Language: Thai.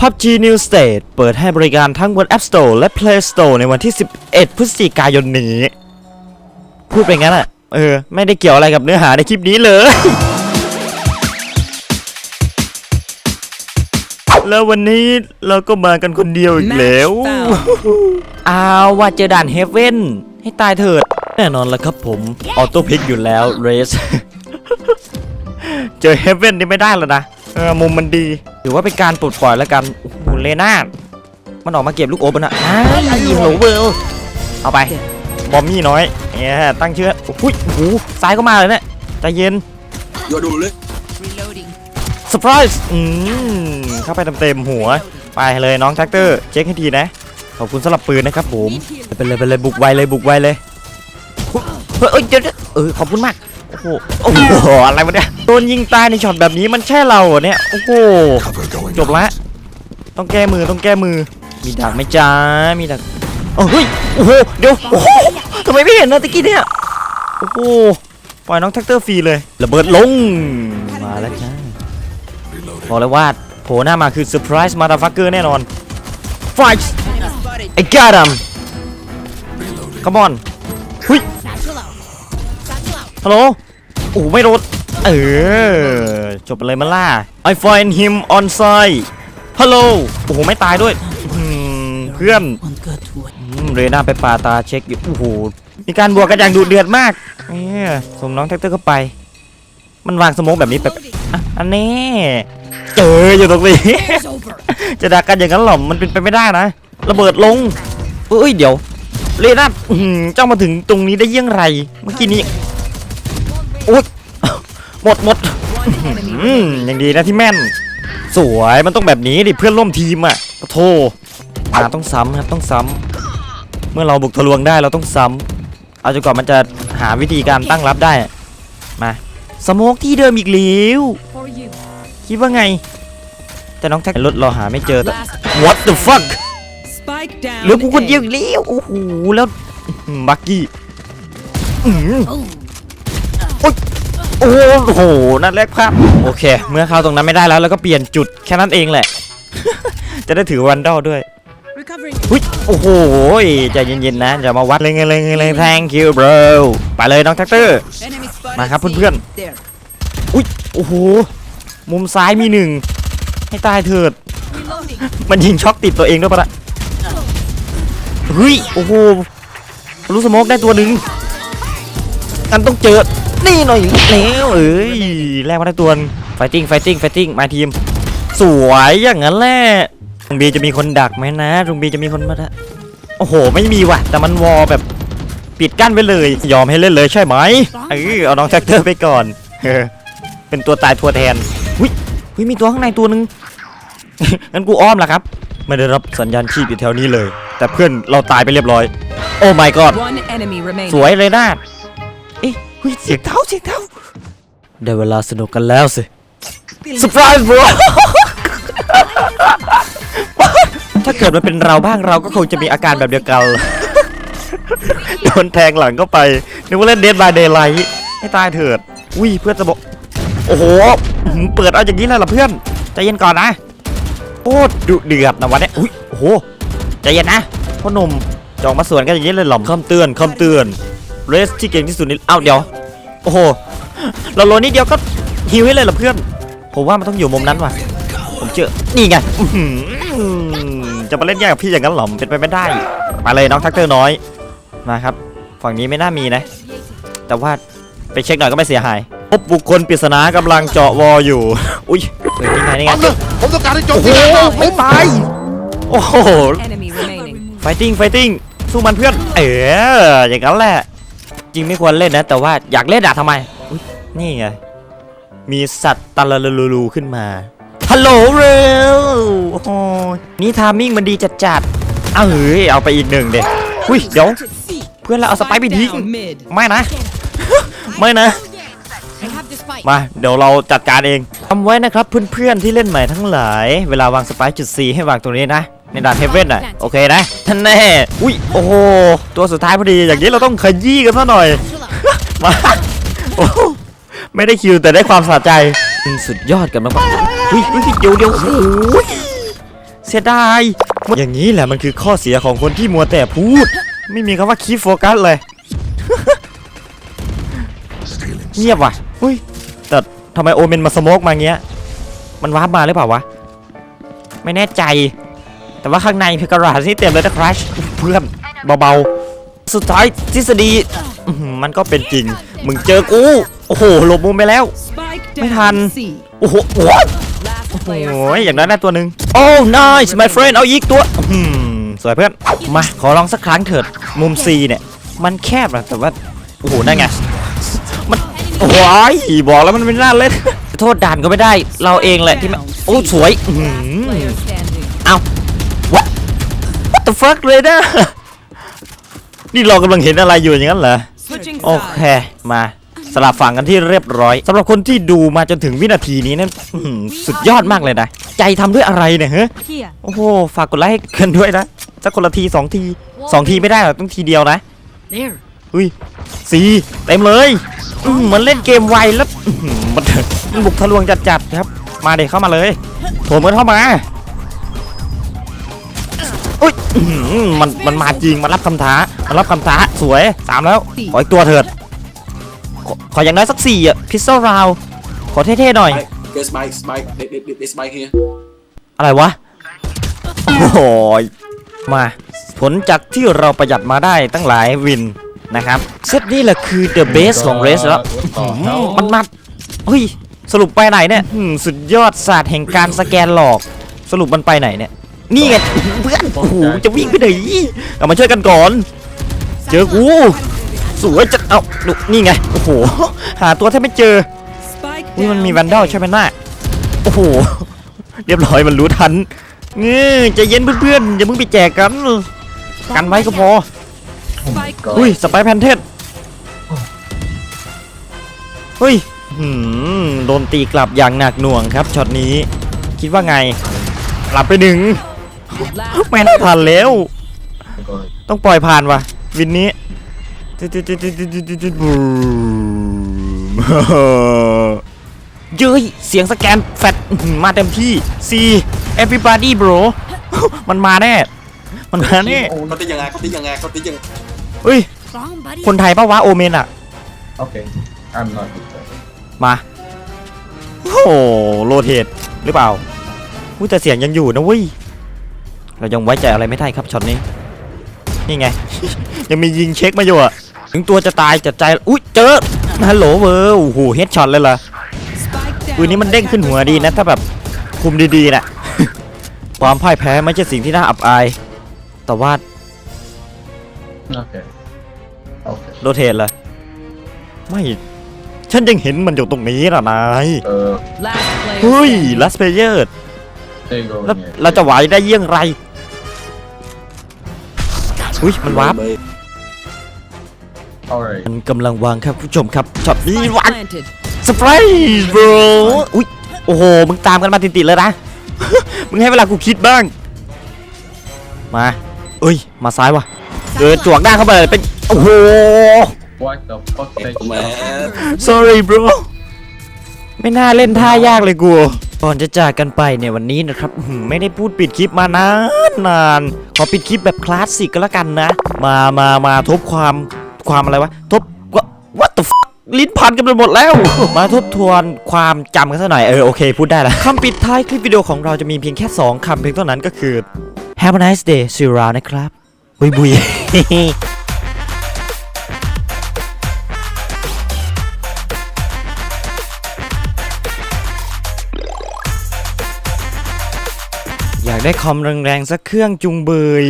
PUBG New State เปิดให้บริการทั้งบน App Store และ Play Store ในวันที่ 11 พฤศจิกายนนี้ พูดไปงั้นอะเออ ไม่ได้เกี่ยวอะไรกับเนื้อหาในคลิปนี้เลย แล้ววันนี้เราก็มากันคนเดียวอีกแล้ว อ้าวว่าเจอด่านเฮเว่นให้ตายเถิด แน่นอนแล้วครับผม ออโต้พิกอยู่แล้วเรส เจอเฮเว่นนี่ไม่ได้แล้วนะ เออมุมมันดีถือว่าเป็นการปลดปล่อยแล้วกันโอ้โหเลน่ามันออกมาเก็บลูกโอมันอะอ้าวโหเวิลเอาไปบอมมี่น้อยเนี่ยตั้งชื่ออุ้ยโอ้โหซ้ายก็มาเลยเนี่ยใจเย็นอย่าดูเลย Reloading. เซอร์ไพรส์อืมเข้าไปเต็มๆหัว ไปเลยน้องแท็กเตอร์เช็คให้ทีนะ ขอบคุณสำหรับปืนนะครับผมไปเลยไปเลยบุกไวเลยบุกไวเลยเฮ้ยเอ้ยเดี๋ยวเดี๋ยวเออขอบคุณมากโอ้โหโอ้โหอะไรวะเนี่ยโดนยิงตายในช็อตแบบนี้มันใช่เราเหรอเนี่ยโอ้โหจบละต้องแก้มือต้องแก้มือ มีดักไหมจ้ามีดักโอ้เฮ้ยโอ้โหเดี๋ยวโอ้โหทำไมไม่เห็นนะตะกี้เนี่ยโอ้โหปล่อยน้องแท็กเตอร์ฟรีเลยระเบิดลงมาแล้วจ้าบอกเลยว่าโผล่หน้ามาคือเซอร์ไพรส์มาดาฟักเกอร์แน่นอนไฟไอ้กาดัมคัมอนหุยฮัลโหล อ้ไม่โดนเออ จบไปเลยมาล่า I find him on site ฮัลโหลโอ้โหไม่ตายด้วยเพื่อนเรน่าไปปาตาเช็คอยู่โอ้โหมีการบวกกันอย่างดุเดือดมากเนี่ยส่งน้องแท็กเตอร์เข้าไป มันวางสมองแบบนี้ไปอ่อันนี้เจออยู่ตรงนี้จะดักกันอย่างนั้นหรอมันเป็นไปไม่ได้นะระเบิดลงเอ้ยเดี๋ยวเรน่าเจ้ามาถึงตรงนี้ได้ยี่ยงไรเมื่อกี้นี้ อ๊ยหมดหมด One enemy อืม remaining. ยังดีนะที่แม่น สวยมันต้องแบบนี้ดิเพื่อนร่วมทีมอะโทอ่าต้องซ้ำครับต้องซ้ำเมื่อเราบุกทะลวงได้เราต้องซ้ำเอาจนกว่ามันจะหาวิธีการตั้งรับได้มาสโมกที่เดิมอีกแล้ว For you. คิดว่าไง แต่น้องแท็กรถเราหาไม่เจอแต่ Last. What the fuck Spike down. เหลือกูคนเดียว A. อีกแล้วโอ้โหแล้วบักกี้อื้อหือ โอ๊ยโอ้โหนั่นแรกภาพโอเค เมื่อเข้าตรงนั้นไม่ได้แล้วแล้วก็เปลี่ยนจุดแค่นั้นเองแหละ จะได้ถือวันดอลด้วย Recovering. อุ้ยโอ้โหใจเย็นๆนะอย่ามาวัดเลยไงเลยไงเลย thank you bro ไปเลยน้องแท็กเตอร์ Enemy spotted. มาครับ C. เพื่อน There. อุ้ยโอ้โหมุมซ้ายมีหนึ่งให้ตายเถิด Reloading. มันยิงช็อกติดตัวเองด้วยปะละเฮ้ยโอ้โหรู้สโมกได้ตัวหนึ่งกันต้องเจอ นี่หน่อยแล้วเอ้ยแรกมาได้ตัวไฟติ้งไฟติ้งไฟติ้งมาทีม สวยอย่างนั้นแหละตรงบีจะมีคนดักไหมนะตรงบีจะมีคนมาดะโอ้โห ไม่มีว่ะ แต่มันวอลแบบปิดกั้นไปเลย ยอมให้เล่นเลยใช่ไหมเออเอาน้องแท็กเตอร์ไปก่อนเออเป็นตัวตายตัวแทนหุ้ยหุ้ยมีตัวข้างในตัวหนึ่งงั้นกูอ้อมละครับ ไม่ได้รับสัญญาณชีพอยู่แถวนี้เลย แต่เพื่อนเราตายไปเรียบร้อย โอ้ my god One enemy remaining. สวยเลยนะเอ๊ะเฮ้ยเสียงเท้าเสียงเท้าได้เวลาสนุกกันแล้วสิ surprise bro ถ้าเกิดมันเป็นเราบ้างเราก็คงจะมีอาการแบบเดียวกันโดนแทงหลังเข้าไปนึกว่าเล่นเดดบายเดย์ไลท์ให้ตายเถิดอุ้ยเพื่อนจะบอกโอ้โหอื้อหือเปิดเอาอย่างนี้เลยเหรอเพื่อนใจเย็นก่อนนะโคตรดุเดือดนะวันนี้อุ้ยโอ้โหใจเย็นนะพ่อหนุ่มจองมาสวนกันอย่างนี้เลยเหรอคำเตือนคำเตือน เรสที่เก่งที่สุดนี่เอ้าเดี๋ยว โอ้โห เราโลนิดเดียวก็ฮิวให้เลยเหรอเพื่อน ผมว่ามันต้องอยู่มุมนั้นว่ะ ผมเจอ นี่ไงอื้อหือจะมาเล่นแย่งกับพี่อย่างนั้นเหรอเป็นไปไม่ได้ มาเลยน้องทักเตอร์น้อย มาครับ ฝั่งนี้ไม่น่ามีนะ แต่ว่าไปเช็คหน่อยก็ไม่เสียหายพบบุคคลปริศนากำลังเจาะวออยู่ อุ้ยเฮ้ยนี่ไงนี่ไงผมต้องการให้โจมโอ้โหตีไม่ตาย โอ้โห Enemy remaining. ไฟติ้งไฟติ้งสู้มันเพื่อน เอออย่างนั้นแหละจ ริงไม่ควรเล่นนะ แต่ว่าอยากเล่นอะทำไมนี่ไง มีสัตว์ตะละลูลูขึ้นมา ฮัลโหลเร็วโอ้โหนี่ทามมิ่งมันดีจัดจัดๆเอาเฮ้ยเอาไปอีกหนึ่งเด็อุ้ยเดี๋ยว เพื่อนเราเอาสไปไปทิ้งไม่นะ ไม่นะ มาเดี๋ยวเราจัดการเองทำไว้นะครับเพื่อนๆที่เล่นใหม่ทั้งหลาย เวลาวางสไปจุด C ให้วางตรงนี้นะ ในด่านเฮเว่นอะโอเคนะท่านแน่อุ้ยโอ้โหตัวสุดท้ายพอดีอย่างนี้เราต้องขยี้กันซะหน่อยมาโอ้โหไม่ได้คิวแต่ได้ความสะใจอืมสุดยอดกันมากๆอุ้ยอุ้ยเดี๋ยวเดี๋ยวโอ้ยสียดายอย่างนี้แหละมันคือข้อเสียของคนที่มัวแต่พูด ไม่มีคำว่าคีโฟกัสเลยเงียบว่ะอุ้ยแต่ทำไมโอเมนมาสโมกมาเงี้ย มันวาร์ปมาหรือเปล่าวะ ไม่แน่ใจ แต่ว่าข้างในพิกราดนี่เต็มเลยนะครัชเพื่อนเบาๆ สุดท้ายทฤษฎีมันก็เป็นจริง มึงเจอกู โอ้โหหลบมุมไปแล้ว Spike Mấy down thằng. C. โอ้โหโอ้ยอย่างนั้นได้ตัวหนึ่งโอ้ nice my friend เอาอีกตัวสวยเพื่อน มาขอลองสักครั้งเถิด มุม C เนี่ย มันแคบนะแต่ว่า โอ้โหนั่นไง มันโอ้ยบอกแล้วมันไม่น่าเล่น โทษด่านก็ไม่ได้ เราเองแหละที่มันโอ้ สวย the fuck เลยนะ นี่เรากำลังเห็นอะไรอยู่อย่างนั้นเหรอ Switching โอเค sides. มาสลับฝั่งกันที่เรียบร้อยสำหรับคนที่ดูมาจนถึงวินาทีนี้นั่นอื้อหือสุดยอดมากเลยนะ ใจทำด้วยอะไรเนี่ยเฮ้ Here. โอ้โห ฝากกดไลค์กันด้วยนะ สักคนละทีสองทีสองทีไม่ได้หรอกต้องทีเดียวนะ There. อุ้ยสีเต็มเลยอื้อหือเหมันเล่นเกมไวแล้วอื้อหือมันมันบุกทะลวงจัดๆครับ มาเด็กเข้ามาเลยโถมกันเข้ามา อุ้ยอื้อหือมันมันมาจริงมันรับคำท้ามันรับคำท้าสวยสามแล้วขออีกตัวเถิดขอขออย่างน้อยสักสี่อะพิซซ่าราวขอเท่ๆหน่อย Spike, get spike, spike, they, they, they, they spike here. อะไรวะ โอ้โหยมาผลจากที่เราประหยัดมาได้ตั้งหลายวินนะครับเซตนี้แหละคือ the base ของ race แล้วอืมมันมาเฮ้ย สรุปไปไหนเนี่ยอืมสุดยอดศาสตร์แห่งการสแกนหลอก สรุปมันไปไหนเนี่ย นี่ไงเพื่อนโอ้โหจะวิ่งไปไหนเอามาช่วยกันก่อน เจอกูสวยจะเอาดูนี่ไงโอ้โหหาตัวแทบไม่เจอ Spike นี่มัน down มีแวนดอล A. ใช่ไหมน่าโอ้โหเรียบร้อยมันรู้ทันเงี้ยใจเย็นเพื่อนๆอย่าเพิ่งไปแจกกันกันไว้ก็พอ Spike อุ้ยสไปร์แพนเทสเฮ้ยหืมโดนตีกลับอย่างหนักหน่วงครับช็อตนี้ คิดว่าไงกลับไปหนึ่ง Last ไม่น่าทันแล้ว ต้องปล่อยผ่านว่ะ วินนี้บูมเย้ยเสียงสแกนแฟตมาเต็มที่ C everybody bro มันมาแน่ มันมาแน่ Có tí ยังไง có tí ยังไง có tí ยังเฮ้ย คนไทยปะวะโอเมนอะ Okay, I'm not มา โอ้โหโรเทตหรือเปล่าอุ้ยแต่เสียงยังอยู่นะเว้ย เรายังไว้ใจอะไรไม่ได้ครับช็อตนี้นี่ไง ยังมียิงเช็คมาอยู่อะถึงตัวจะตายจะใจอุ้ยเจอฮัลโหลเวอร์โอ้โหเฮดช็อตเลยเหรอ Spike down. ปืนนี้มันเด้งขึ้นหัวดีนะ ถ้าแบบคุมดีๆนะความพ่ายแพ้ไม่ใช่สิ่งที่น่าอับอาย แต่ว่า Okay. Okay. โรเทตเลยไม่ ฉันยังเห็นมันอยู่ตรงนี้นะนาย Uh, Last player เฮ้ย standing. ลัสเพเยอร์ they go แล้ว in here. เราจะไหวได้เยี่ยงไร อุ้ยมันวาร์ป Mày- Alright. มันกำลังวางครับผู้ชมครับช็อตนี้ Spike วาง planted. สไปร์บรอุ้ยโอ้โหมึงตามกันมาติดๆเลยนะมึงให้เวลากูคิดบ้าง มาเอ้ยมาซ้ายวะเดินจวกหน้าเข้าไปเลยเป็นโอ้โห What the fuck? They Man. sorry bro ไม่น่าเล่นท่ายากเลยกู ก่อนจะจากกันไปในวันนี้นะครับไม่ได้พูดปิดคลิปมานานนานขอปิดคลิปแบบคลาสสิกก็แล้วกันนะ มามามาทบความความอะไรวะทบ what the f ลิ้นพันกันไปหมดแล้ว มาทบทวนความจำกันสักหน่อย เออโอเคพูดได้แล้วคำปิดท้ายคลิปวิดีโอของเราจะมีเพียงแค่ 2 คำเพียงเท่านั้นก็คือ Have a nice day ซิรานะครับ บุยบุย ได้คอมแรงๆสักเครื่องจุงเบย